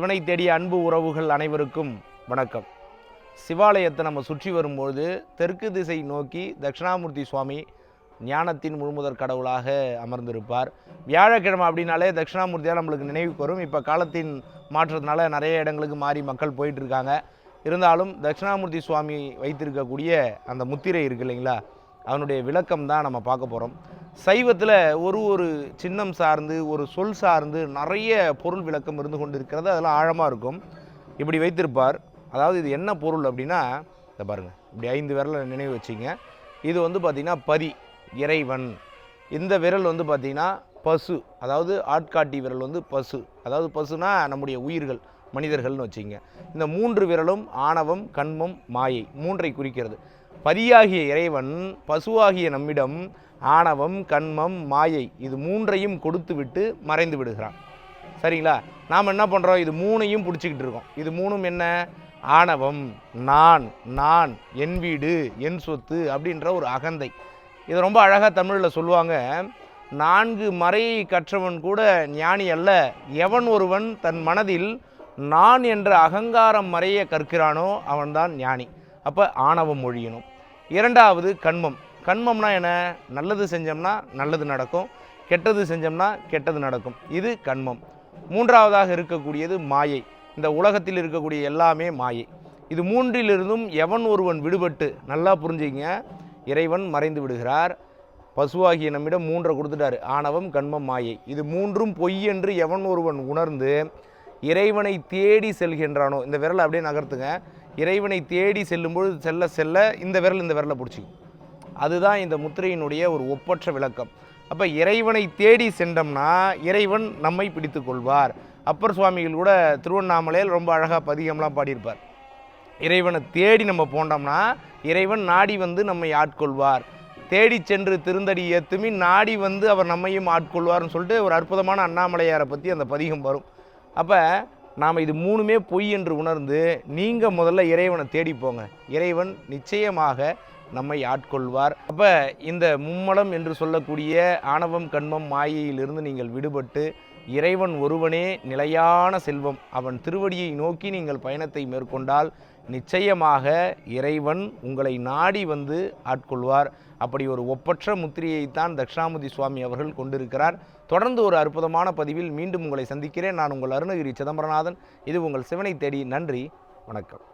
சிவனை தேடிய அன்பு உறவுகள் அனைவருக்கும் வணக்கம். சிவாலயத்தை நம்ம சுற்றி வரும்பொழுது தெற்கு திசை நோக்கி தட்சிணாமூர்த்தி சுவாமி ஞானத்தின் முழுமுதற் கடவுளாக அமர்ந்திருப்பார். வியாழக்கிழமை அப்படின்னாலே தட்சிணாமூர்த்தியாக நம்மளுக்கு நினைவுக்கு வரும். இப்போ காலத்தின் மாற்றத்தினால நிறைய இடங்களுக்கு மாறி மக்கள் போயிட்டுருக்காங்க. இருந்தாலும் தட்சிணாமூர்த்தி சுவாமி வைத்திருக்கக்கூடிய அந்த முத்திரை இருக்கு இல்லைங்களா? அதனுடைய விளக்கம் தான் நம்ம பார்க்க போகிறோம் சைவத்தில் ஒரு ஒரு சின்னம் சார்ந்து ஒரு சொல் சார்ந்து நிறைய பொருள் விளக்கம் இருந்து கொண்டு இருக்கிறது அதெல்லாம் ஆழமாக இருக்கும். இப்படி வைத்திருப்பார். அதாவது இது என்ன பொருள் அப்படின்னா இதை பாருங்கள் இப்படி ஐந்து விரலை நினைவு வச்சிங்க. இது வந்து பார்த்திங்கன்னா பதி இறைவன். இந்த விரல் வந்து பார்த்திங்கன்னா பசு. அதாவது ஆட்காட்டி விரல் வந்து பசு. அதாவது பசுனா நம்முடைய உயிர்கள் மனிதர்கள்னு வச்சுங்க. இந்த மூன்று விரலும் ஆணவம் கண்மம் மாயை மூன்றை குறிக்கிறது. பதியாகிய இறைவன் பசுவாகிய நம்மிடம் ஆணவம் கண்மம் மாயை இது மூன்றையும் கொடுத்து விட்டு மறைந்து விடுகிறான். சரிங்களா? நாம் என்ன பண்ணுறோம் இது மூணையும் பிடிச்சிக்கிட்டு இருக்கோம். இது மூணும் என்ன? ஆணவம் நான் நான் என் வீடு என் சொத்து அப்படின்ற ஒரு அகந்தை. இது ரொம்ப அழகாக தமிழில் சொல்லுவாங்க நான்கு மறையை கற்றவன் கூட ஞானி அல்ல. எவன் ஒருவன் தன் மனதில் நான் என்ற அகங்காரம் மறைய கற்கிறானோ அவன்தான் ஞானி. அப்போ ஆணவம் ஒழியணும். இரண்டாவது கண்மம். கண்மம்னா என்ன? நல்லது செஞ்சோம்னா நல்லது நடக்கும். கெட்டது செஞ்சோம்னா கெட்டது நடக்கும். இது கண்மம். மூன்றாவதாக இருக்கக்கூடியது மாயை. இந்த உலகத்தில் இருக்கக்கூடிய எல்லாமே மாயை. இது மூன்றிலிருந்தும் எவன் ஒருவன் விடுபட்டு நல்லா புரிஞ்சுங்க. இறைவன் மறைந்து விடுகிறார். பசுவாகிய நம்மிடம் மூன்றை கொடுத்துட்டாரு. ஆணவம் கண்மம் மாயை. இது மூன்றும் பொய் என்று எவன் ஒருவன் உணர்ந்து இறைவனை தேடி செல்கின்றானோ? இந்த விரலை அப்படியே நகர்த்துங்க. இறைவனை தேடி செல்லும்பொழுது செல்ல செல்ல இந்த விரல் இந்த விரலை பிடிச்சிக்கும் அதுதான் இந்த முத்திரையினுடைய ஒரு ஒப்பற்ற விளக்கம். அப்போ இறைவனை தேடி சென்றோம்னா இறைவன் நம்மை பிடித்து கொள்வார். அப்பர் சுவாமிகள் கூட திருவண்ணாமலையில் ரொம்ப அழகாக பதிகம்லாம் பாடியிருப்பார். இறைவனை தேடி நம்ம போனோம்னா இறைவன் நாடி வந்து நம்மை ஆட்கொள்வார். தேடி சென்று திருந்தடி ஏத்துமி நாடி வந்து அவர் நம்மையும் ஆட்கொள்வார்னு சொல்லிட்டு ஒரு அற்புதமான அண்ணாமலையாரை பற்றி அந்த பதிகம் வரும். அப்போ நாம் இது மூணுமே பொய் என்று உணர்ந்து நீங்கள் முதல்ல இறைவனை தேடி போங்க. இறைவன் நிச்சயமாக நம்மை ஆட்கொள்வார். அப்போ இந்த மும்மலம் என்று சொல்லக்கூடிய ஆணவம் கண்மம் மாயையிலிருந்து நீங்கள் விடுபட்டு இறைவன் ஒருவனே நிலையான செல்வம். அவன் திருவடியை நோக்கி நீங்கள் பயணத்தை மேற்கொண்டால் நிச்சயமாக இறைவன் உங்களை நாடி வந்து ஆட்கொள்வார். அப்படி ஒரு ஒப்பற்ற முத்திரையைத்தான் தட்சிணாமூர்த்தி சுவாமி அவர்கள் கொண்டிருக்கிறார். தொடர்ந்து ஒரு அற்புதமான பதிவில் மீண்டும் உங்களை சந்திக்கிறேன். நான் உங்கள் அருணகிரி சிதம்பரநாதன். இது உங்கள் சிவனை தேடி நன்றி வணக்கம்.